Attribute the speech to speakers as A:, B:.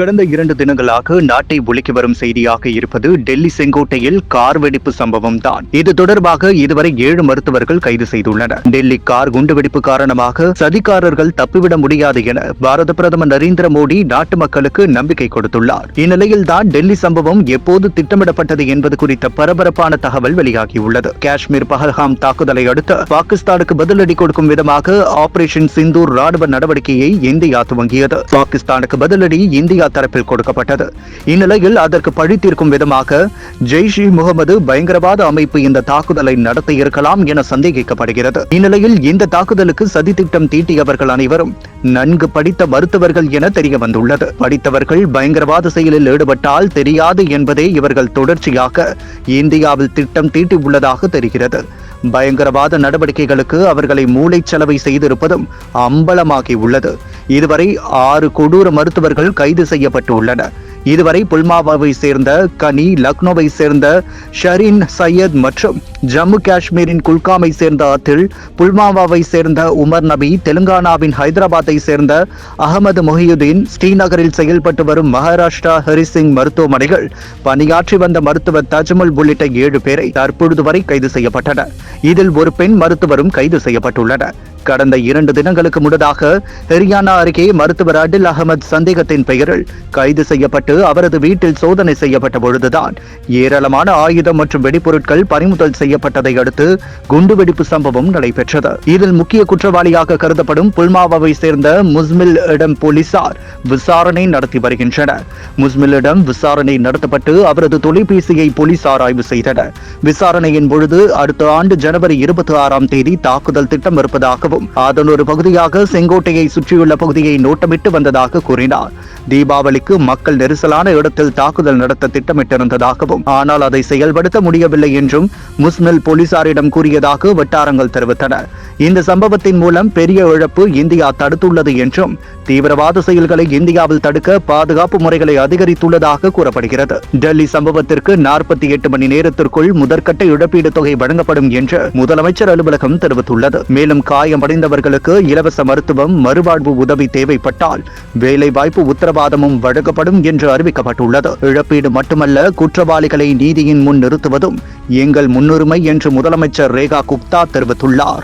A: கடந்த இரண்டு தினங்களாக நாட்டை உலுக்கி வரும் செய்தியாக இருப்பது டெல்லி செங்கோட்டையில் கார் வெடிப்பு சம்பவம் தான் இது தொடர்பாக இதுவரை ஏழு மருத்துவர்கள் கைது செய்துள்ளனர். டெல்லி கார் குண்டுவெடிப்பு காரணமாக சதிகாரர்கள் தப்பிவிட முடியாது என பாரத பிரதமர் நரேந்திர மோடி நாட்டு மக்களுக்கு நம்பிக்கை கொடுத்துள்ளார். இந்நிலையில் தான் டெல்லி சம்பவம் எப்போது திட்டமிடப்பட்டது என்பது குறித்த பரபரப்பான தகவல் வெளியாகியுள்ளது. காஷ்மீர் பஹல்காம் தாக்குதலை அடுத்து பாகிஸ்தானுக்கு பதிலடி கொடுக்கும் விதமாக ஆபரேஷன் சிந்தூர் ராணுவ நடவடிக்கையை இந்தியா துவங்கியது. பாகிஸ்தானுக்கு பதிலடி இந்தியா தரப்பில் கொடுக்கப்பட்டது. இந்நிலையில் அதற்கு பழி தீர்க்கும் விதமாக ஜெய்ஷ் இ முகமது பயங்கரவாத அமைப்பு இந்த தாக்குதலை நடத்தியிருக்கலாம் என சந்தேகிக்கப்படுகிறது. இந்நிலையில் இந்த தாக்குதலுக்கு சதி திட்டம் தீட்டியவர்கள் அனைவரும் நன்கு படித்த மருத்துவர்கள் என தெரிய வந்துள்ளது. படித்தவர்கள் பயங்கரவாத செயலில் ஈடுபட்டால் தெரியாது என்பதே இவர்கள் தொடர்ச்சியாக இந்தியாவில் திட்டம் தீட்டியுள்ளதாக தெரிகிறது. பயங்கரவாத நடவடிக்கைகளுக்கு அவர்களை மூளைச்சலவை செய்திருப்பதும் அம்பலமாகி உள்ளது இதுவரை ஆறு கொடூர மருத்துவர்கள் கைது செய்யப்பட்டுள்ளனர். இதுவரை புல்மாவாவை சேர்ந்த கனி லக்னோவை சேர்ந்த ஷரீன் சையத் மற்றும் ஜம்மு காஷ்மீரின் குல்காமை சேர்ந்த அத்தில் புல்மாவாவை சேர்ந்த உமர் நபி தெலுங்கானாவின் ஹைதராபாத்தை சேர்ந்த அகமது மொஹியுதீன் ஸ்ரீநகரில் செயல்பட்டு வரும் மகாராஷ்டிரா ஹரிசிங் மருத்துவமனைகள் பணியாற்றி வந்த மருத்துவர் தஜ்மல் உள்ளிட்ட ஏழு பேரை தற்பொழுது வரை கைது செய்யப்பட்டனர். இதில் ஒரு பெண் மருத்துவரும் கைது செய்யப்பட்டுள்ளனர். கடந்த இரண்டு தினங்களுக்கு முன்னதாக ஹரியானா அருகே மருத்துவர் அடில் அகமது சந்தேகத்தின் பெயரில் கைது செய்யப்பட்டு அவரது வீட்டில் சோதனை செய்யப்பட்ட பொழுதுதான் ஏராளமான ஆயுதம் மற்றும் வெடிபொருட்கள் பறிமுதல் செய்யப்பட்டதை அடுத்து குண்டுவெடிப்பு சம்பவம் நடைபெற்றது. இதில் முக்கிய குற்றவாளியாக கருதப்படும் புல்மாவாவை சேர்ந்த முஸ்மில் இடம் போலீசார் விசாரணை நடத்தி வருகின்றனர். முஸ்மிலிடம் விசாரணை நடத்தப்பட்டு அவரது தொலைபேசியை போலீசார் ஆய்வு செய்தனர். விசாரணையின் பொழுது அடுத்த ஆண்டு ஜனவரி இருபத்தி ஆறாம் தேதி தாக்குதல் திட்டம் இருப்பதாக இருப்பதாகவும் அதன் ஒரு பகுதியாக செங்கோட்டையை சுற்றியுள்ள பகுதியை நோட்டமிட்டு வந்ததாக கூறினார். தீபாவளிக்கு மக்கள் நெரிசலான இடத்தில் தாக்குதல் நடத்த திட்டமிட்டிருந்ததாகவும் ஆனால் அதை செயல்படுத்த முடியவில்லை என்றும் முஸ்மில் போலீசாரிடம் கூறியதாக வட்டாரங்கள் தெரிவித்தன. இந்த சம்பவத்தின் மூலம் பெரிய இழப்பு இந்தியா தடுத்துள்ளது என்றும் தீவிரவாத செயல்களை இந்தியாவில் தடுக்க பாதுகாப்பு முறைகளை அதிகரித்துள்ளதாக கூறப்படுகிறது. டெல்லி சம்பவத்திற்கு நாற்பத்தி எட்டு மணி நேரத்திற்குள் முதற்கட்ட இழப்பீடு தொகை வழங்கப்படும் என்று முதலமைச்சர் அலுவலகம் தெரிவித்துள்ளது. மேலும் காயமடைந்தவர்களுக்கு இலவச மருத்துவம் மறுவாழ்வு உதவி தேவைப்பட்டால் வேலைவாய்ப்பு உத்தரவாதமும் வழங்கப்படும் என்று அறிவிக்கப்பட்டுள்ளது. இழப்பீடு மட்டுமல்ல குற்றவாளிகளை நீதியின் முன் நிறுத்துவதும் எங்கள் முன்னுரிமை என்று முதலமைச்சர் ரேகா குப்தா தெரிவித்துள்ளார்.